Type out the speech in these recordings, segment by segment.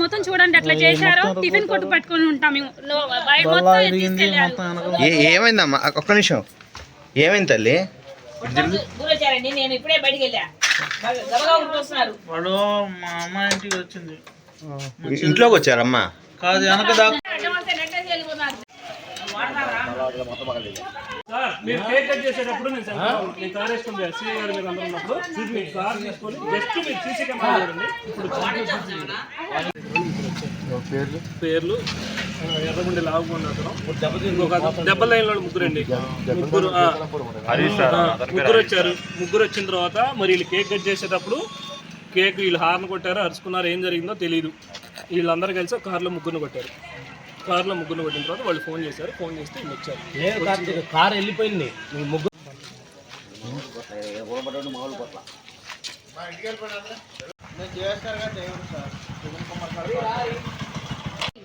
మొత్తం చూడండి చేశారో. టిఫిన్ కొట్టు పట్టుకొని ఉంటాం మేము. ఏమైందమ్మా? ఒక్క నిమిషం. ఏమైంది తల్లి? గురొచ్చారండి నేను ఇప్పుడే బయటికి వెళ్ళా. గబగబా ఊరికి వస్తున్నారు వాడు మా అమ్మ ఇంటికి వచ్చింది. ఇంట్లోకి వచ్చారమ్మా? కాదు వెనక దాకా. సార్ మీరు కేక్ కట్ చేసేటప్పుడు నేను నేను కార్ వేసుకుని ఎస్సీ గారు మీరు అందరూ ఉన్నప్పుడు. మీరు కార్ తీసుకొని జస్ట్ మీరు సీసీ కెమెరా చూడండి. ఇప్పుడు పేర్లు? లైన్లో ముగ్గురండి. ముగ్గురు ముగ్గురు వచ్చారు. ముగ్గురు వచ్చిన తర్వాత మరి వీళ్ళు కేక్ కట్ చేసేటప్పుడు కేక్ వీళ్ళు హార్న్ కొట్టారు అరుచుకున్నారు ఏం జరిగిందో తెలియదు వీళ్ళందరూ కలిసి ఒక కార్లో ముగ్గురు కొట్టారు. కార్లో ముగ్గురు కొట్టిన తర్వాత వాళ్ళు ఫోన్ చేశారు. ఫోన్ చేస్తే వీళ్ళు వచ్చారు. కారు వెళ్ళిపోయింది. మీ ముగ్గురు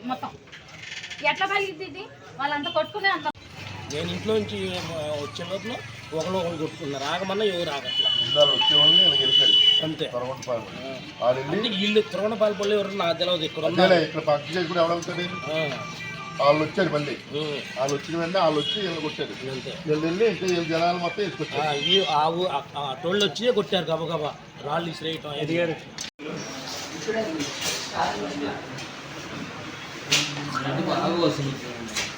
మొత్తం. ఎట్లా పలిగింది ఇది వాళ్ళంతా కొట్టుకునే అంత నేను ఇంట్లో నుంచి వచ్చే లోపల ఒకళ్ళు ఒకళ్ళు కొట్టుకున్నారు ఆగమన్నా ఎవరు ఆగట్లా అంతే. అంటే వీళ్ళు తిరువనపాల పళ్ళు ఎవరు నాకు తెలియదు ఇక్కడ ఉన్నారు. ఇక్కడ పక్క చేసి కూడా ఎవడవుతుంది ఆ, వాళ్ళు వచ్చారు మళ్ళీ. వాళ్ళు వచ్చిన వెంటనే వాళ్ళు వచ్చి వీళ్ళు కొట్టారు. అంతే. వీళ్ళు వెళ్ళి వీళ్ళ జనాలు మొత్తం ఆ, వేసుకొచ్చారు ఆవు టోళ్ళు వచ్చి కొట్టారు గబగబా రాళ్ళు ఇసిరేయటం ఎదిగారు దాగు ఆ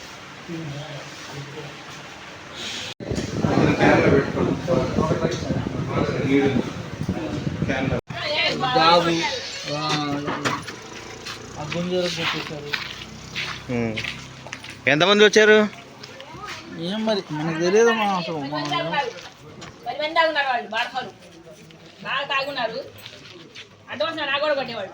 ఎంతమంది వచ్చారు? ఏం మరి మనకు తెలియదు మా అసలు బాగా తాగున్నారు. అడ్వాన్స్ నా కూడా కొట్టేవాళ్ళు.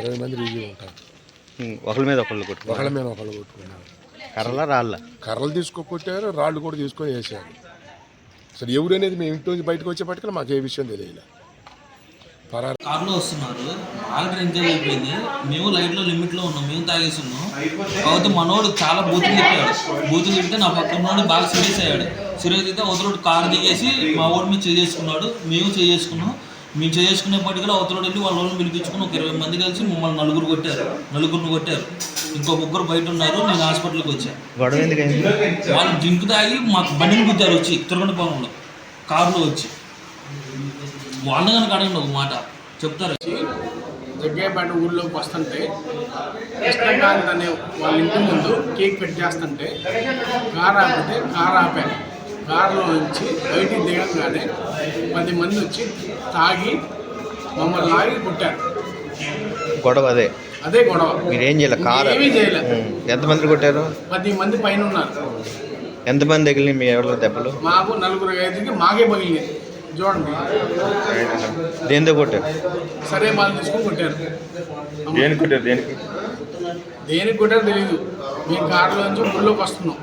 ఇరవై మంది రివ్యూ ఉంటారు. ఒకళ్ళ మీద ఒకళ్ళు కొట్టుకో ఒకళ్ళ మీద ఒకళ్ళు కొట్టుకున్నారు. కర్రల రాళ్ళ? కర్రలు తీసుకొని కొట్టారు రాళ్ళు కూడా తీసుకొని వేసారు అసలు ఎవరు అనేది మేము ఇంటి నుంచి బయటకు వచ్చేపటికి మాకు ఏ విషయం తెలియదు పరారు కార్లో వస్తున్నారు. బాగా డ్రింక్ అయిపోయింది. మేము లైట్లో లిమిట్లో ఉన్నాం. మేము తాగేస్తున్నాం కాకపోతే మనోడు చాలా బూతులు తిప్పాడు. బూతులు తిప్పితే నా పక్కన బాగా సీరియస్ అయ్యాడు. సీరియస్ అయితే అవతలోడు కారు దిగేసి మా వాడు మీద చేసుకున్నాడు. మేము చేసుకున్నాం. మేము చేసుకునేప్పటికీ అవతలోడు వెళ్ళి వాళ్ళ వాళ్ళని పిలిపించుకుని ఒక ఇరవై మంది కలిసి మమ్మల్ని నలుగురు కొట్టారు. నలుగురిని కొట్టారు. ఇంకో ముగ్గురు బయట ఉన్నారు. నేను హాస్పిటల్కి వచ్చాను. వాళ్ళు డ్రింక్ తాగి మాకు బండిని గుద్దారు వచ్చి తిరగండి కారులో వచ్చి. వాళ్ళని కనుక అడగండి ఒక మాట. చెప్తారు. జగ్గయ్యపేట ఊర్లోకి వస్తుంటే కృష్ణకాంత్ అనే వాళ్ళ ఇంటి ముందు కేక్ కట్ చేస్తుంటే కార్ ఆపితే కార్ ఆపాను కారులో నుంచి బయటికి దిగంగానే పది మంది వచ్చి తాగి మమ్మల్ని లాగి కొట్టారు. గొడవ అదే. అదే గొడవ. మీరేం చేయాలి? కారు ఏమీ చేయలే. ఎంతమంది కొట్టారు? పది మంది పైన ఉన్నారు. ఎంతమంది తగిలినాయి మీ ఎవరి దెబ్బలు? మాకు నలుగురు ఐదుకి మాకే పగిలింది చూడండి. దేంతో కొట్టారు? సరే వాళ్ళు తీసుకొని కొట్టారు. దేనికి కొట్టారు? దేనికి? దేనికి కూడా తెలియదు మేము కారులో నుంచి ఊళ్ళోకి వస్తున్నాం.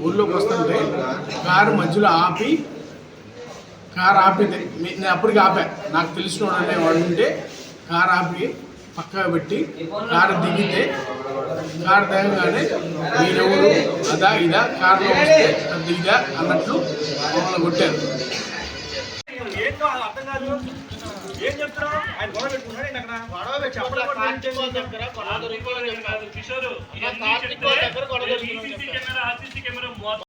ఊళ్ళోకి వస్తుంటే కారు మధ్యలో ఆపి కారు ఆపితే మీ- నేను అప్పటికి ఆపా. నాకు తెలిసిన వాడు వాడు ఉంటే కారు ఆపి పక్కగా పెట్టి కారు దిగితే కారు దిగగానే మీరెవరు? అదా ఇదా కారులో వస్తే అది ఇదా అన్నట్లు మమ్మల్ని కొట్టారు. కిషోర్ ఇవన్నీ చెప్తే ఈ సీసీ కెమెరా ఆ సీసీ కెమెరా మొత్తం